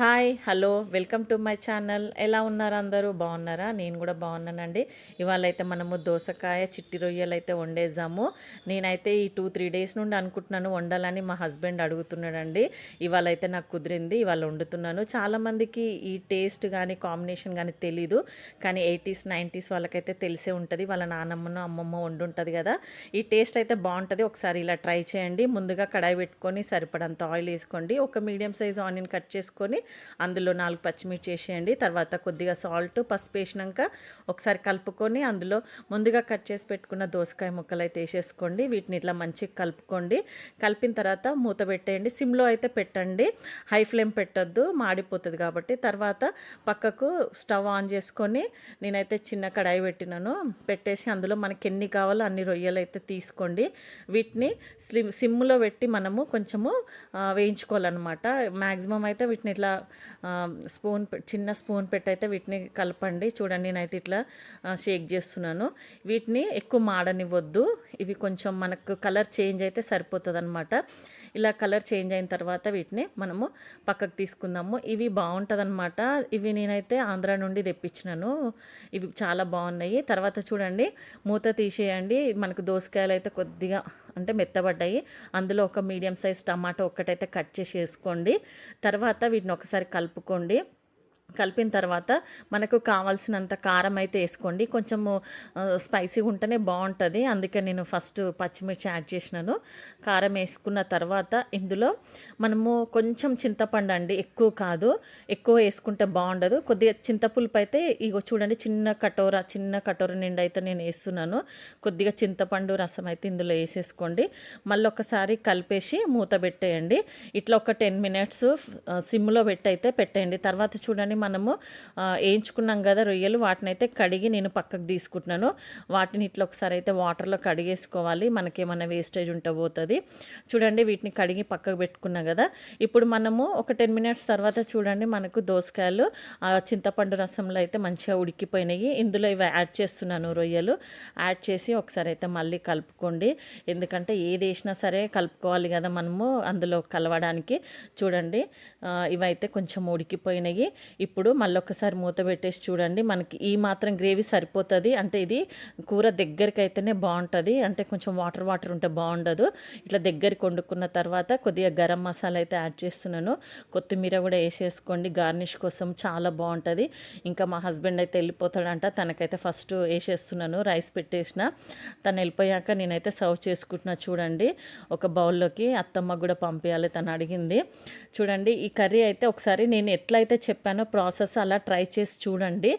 Hi hello welcome to my channel. ఎలా ఉన్నారు అందరూ? బాగున్నారా? నేను కూడా బాగున్నానండి. ఇవాళ అయితే మనము దోసకాయ చిట్టి రొయ్యలు అయితే వండేసాము. నేనైతే ఈ టూ త్రీ డేస్ నుండి అనుకుంటున్నాను వండాలని మా హస్బెండ్ అడుగుతున్నాడండి. ఇవాళ అయితే నాకు కుదిరింది ఇవాళ వండుతున్నాను. చాలామందికి ఈ టేస్ట్ కానీ కాంబినేషన్ కానీ తెలీదు. కానీ ఎయిటీస్ నైంటీస్ వాళ్ళకైతే తెలిసే ఉంటుంది. వాళ్ళ నానమ్మను అమ్మమ్మ వండుంటుంది కదా. ఈ టేస్ట్ అయితే బాగుంటుంది. ఒకసారి ఇలా ట్రై చేయండి. ముందుగా కడాయి పెట్టుకొని సరిపడంత ఆయిల్ వేసుకోండి. ఒక మీడియం సైజ్ ఆనియన్ కట్ చేసుకొని అందులో నాలుగు పచ్చిమిర్చి వేసేయండి. తర్వాత కొద్దిగా సాల్ట్ పసుపు వేసినాక ఒకసారి కలుపుకొని అందులో ముందుగా కట్ చేసి పెట్టుకున్న దోసకాయ ముక్కలు అయితే వేసేసుకోండి. వీటిని ఇట్లా మంచిగా కలుపుకోండి. కలిపిన తర్వాత మూత పెట్టేయండి. సిమ్లో అయితే పెట్టండి. హై ఫ్లేమ్ పెట్టద్దు. మాడిపోతుంది కాబట్టి. తర్వాత పక్కకు స్టవ్ ఆన్ చేసుకొని నేనైతే చిన్న కడాయి పెట్టినాను. పెట్టేసి అందులో మనకి ఎన్ని కావాలో అన్ని రొయ్యలు అయితే తీసుకోండి. వీటిని స్లిమ్ సిమ్లో పెట్టి మనము కొంచెము వేయించుకోవాలన్నమాట. మ్యాక్సిమం అయితే వీటిని ఇట్లా స్పూన్ పె- చిన్న స్పూన్ పెట్టి అయితే వీటిని కలపండి. చూడండి నేనైతే ఇట్లా షేక్ చేస్తున్నాను. వీటిని ఎక్కువ మాడనివ్వద్దు. ఇవి కొంచెం మనకు కలర్ చేంజ్ అయితే సరిపోతుంది అనమాట ఇలా కలర్ చేంజ్ అయిన తర్వాత వీటిని మనము పక్కకు తీసుకుందాము. ఇవి బాగుంటుంది ఇవి నేనైతే ఆంధ్ర నుండి తెప్పించినాను. ఇవి చాలా బాగున్నాయి. తర్వాత చూడండి మూత తీసేయండి. మనకు దోసకాయలు అయితే కొద్దిగా అంటే మెత్తబడ్డాయి. అందులో ఒక మీడియం సైజ్ టమాటో ఒక్కటైతే కట్ చేసి వేసుకోండి. తర్వాత వీటిని ఒకసారి కలుపుకోండి. కలిపిన తర్వాత మనకు కావాల్సినంత కారం అయితే వేసుకోండి. కొంచెము స్పైసీగా ఉంటేనే బాగుంటుంది. అందుకే నేను ఫస్ట్ పచ్చిమిర్చి యాడ్ చేసినాను. కారం వేసుకున్న తర్వాత ఇందులో మనము కొంచెం చింతపండు అండి ఎక్కువ కాదు. ఎక్కువ వేసుకుంటే బాగుండదు. కొద్దిగా చింతపులుపు అయితే ఇగో చూడండి చిన్న కటోర చిన్న కటోర నిండా అయితే నేను వేస్తున్నాను. కొద్దిగా చింతపండు రసం అయితే ఇందులో వేసేసుకోండి. మళ్ళీ ఒకసారి కలిపేసి మూత పెట్టేయండి. ఇట్లా ఒక టెన్ మినిట్స్ సిమ్లో పెట్టి అయితే పెట్టేయండి. తర్వాత చూడండి మనము వేయించుకున్నాం కదా రొయ్యలు వాటిని అయితే కడిగి నేను పక్కకు తీసుకుంటున్నాను. వాటిని ఇట్లా ఒకసారి అయితే వాటర్లో కడిగేసుకోవాలి. మనకేమైనా వేస్టేజ్ ఉంటే పోతుంది. చూడండి వీటిని కడిగి పక్కకు పెట్టుకున్నాం కదా. ఇప్పుడు మనము ఒక టెన్ మినిట్స్ తర్వాత చూడండి మనకు దోసకాయలు చింతపండు రసంలో అయితే మంచిగా ఉడికిపోయినాయి. ఇందులో ఇవి యాడ్ చేస్తున్నాను రొయ్యలు. యాడ్ చేసి ఒకసారి అయితే మళ్ళీ కలుపుకోండి. ఎందుకంటే ఏది వేసినా సరే కలుపుకోవాలి కదా మనము అందులో కలవడానికి. చూడండి ఇవైతే కొంచెం ఉడికిపోయినాయి. ఇప్పుడు మళ్ళీ ఒకసారి మూత పెట్టేసి చూడండి. మనకి ఈ మాత్రం గ్రేవీ సరిపోతుంది. అంటే ఇది కూర దగ్గరికి అయితేనే బాగుంటుంది. అంటే కొంచెం వాటర్ వాటర్ ఉంటే బాగుండదు. ఇట్లా దగ్గరికి వండుకున్న తర్వాత కొద్దిగా గరం మసాలా అయితే యాడ్ చేస్తున్నాను. కొత్తిమీర కూడా వేసేసుకోండి. గార్నిష్ కోసం చాలా బాగుంటుంది. ఇంకా మా హస్బెండ్ అయితే వెళ్ళిపోతాడంట. తనకైతే ఫస్ట్ వేసేస్తున్నాను. రైస్ పెట్టేసిన. తను వెళ్ళిపోయాక నేనైతే సర్వ్ చేసుకుంటున్నా చూడండి. ఒక బౌల్లోకి అత్తమ్మ కూడా పంపించాలి తను అడిగింది. చూడండి ఈ కర్రీ అయితే ఒకసారి నేను ఎట్లయితే చెప్పానో ప్రాసెస్ అలా ట్రై చేసి చూడండి.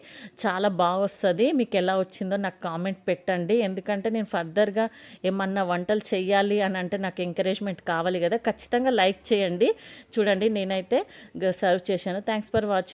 చాలా బాగా వస్తుంది. మీకు ఎలా వచ్చిందో నాకు కామెంట్ పెట్టండి. ఎందుకంటే నేను ఫర్దర్గా ఏమన్నా వంటలు చేయాలి అని అంటే నాకు ఎంకరేజ్మెంట్ కావాలి కదా. ఖచ్చితంగా లైక్ చేయండి. చూడండి నేనైతే సర్వ్ చేశాను. Thanks for watching